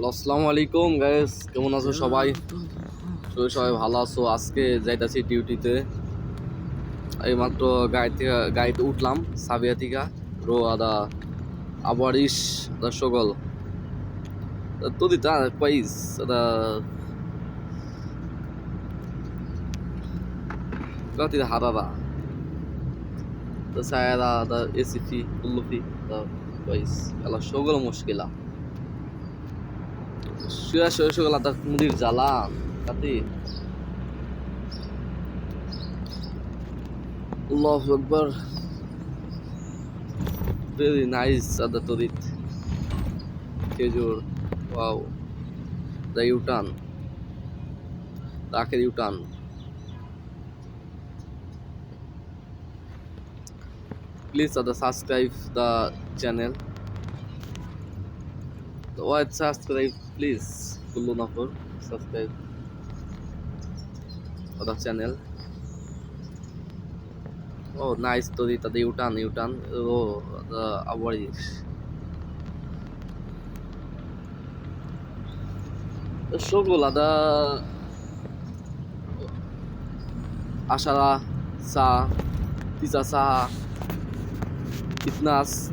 Hello আসসালামু আলাইকুম guys কেমন আছো সবাই? তো সবাই ভালো আছো? আজকে যাইতাছি ডিউটিতে এই মাত্র গাড়ি থেকে গাড়িতে উঠলাম সাবিয়া থেকে রো আদা আবারিশ আদা সগল তো দিতা পাইস আদা কতি হারারা তো। সায়রা আদা এসিফি কুল্লুফি আদা পাইস এলা সগল মুশকিলা। শুয়া শুয়া শুয়া লাদা মুদির জ্বালান কাতি আল্লাহু আকবার। ভেরি নাইস আদা তরিত। খেজুর, wow. The U turn the আখের channel the word subscribe please kullu nafar subscribe for the channel oh nice story the u-turn u-turn oh the awarish সবগুলা দা আশারা চা তিচা চা Itnas,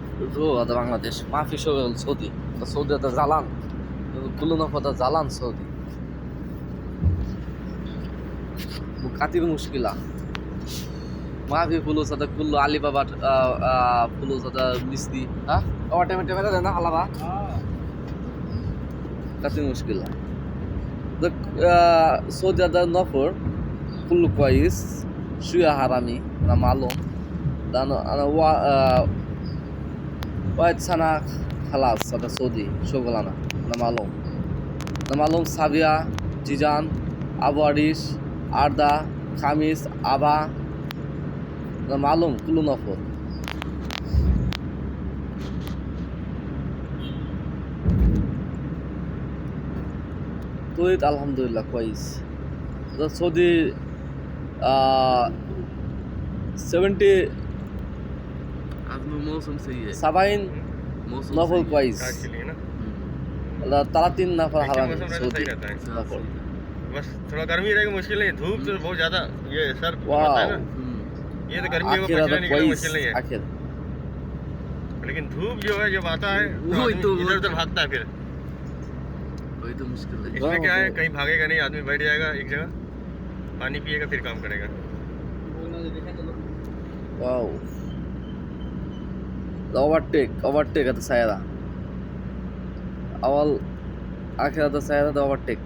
রো, আদা বাংলাদেশ, মাফি সৌদি সৌদি আদা জালান তুলনা কথা জালান সৌদি। কাতির মুশকিলা মাফি ফুলুস আদা কুল্লু আলিবাবা ফুলুস আদা মিস্তি হ্যাঁ আবার টেমে টেমে দেয় না আলাদা কাতির মুশকিলা সৌদি আদা নফর, কুল্লু কয়েস শুয়া হারামি, না মালুম dan ana ওয়াইদ সানা খালাস সাদা সৌদি শোভলানা নাম আলম নাম আলম সাবিয়া জিজান আবু আরিস আর্দা খামিস আবা নাম আলম কুলুনফর তৈত আলহামদুলিল্লাহ কোয়াইস সৌদি সেভেন্টি मौसम सही है। सबाइन नफल क्वाइस हम्म। तालातीन नफल हवा में सोती नफल बस थोड़ा गर्मी रहेगी मुश्किल है। धूप तो हम्म। बहुत ज़्यादा ये सर हम्म। ये तो गर्मी है मुश्किल नहीं है। आखिर। लेकिन धूप जो है जब आता है तो तो, वही तो इधर उधर भागता है फिर। वही तो मुश्किल है। इसमें क्या है हाँ, कहीं भागेगा नहीं आदमी बैठ जाएगा एक जगह पानी पिएगा फिर काम करेगा। वाओ। ওভারটেক ওভারটেক এটা সায়রা আওয়াল আখের আদা সায়রা দা ওভারটেক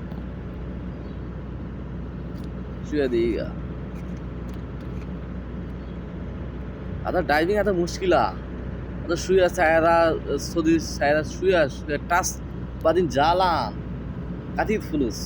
শুয়ে দিইগা আদা ডাইভিং আদা মুশকিলা। আদা শুয়া সায়রা সদি সায়রা শুয়া শুয়া টাস বাদিন জালান কাতিত ফুলুস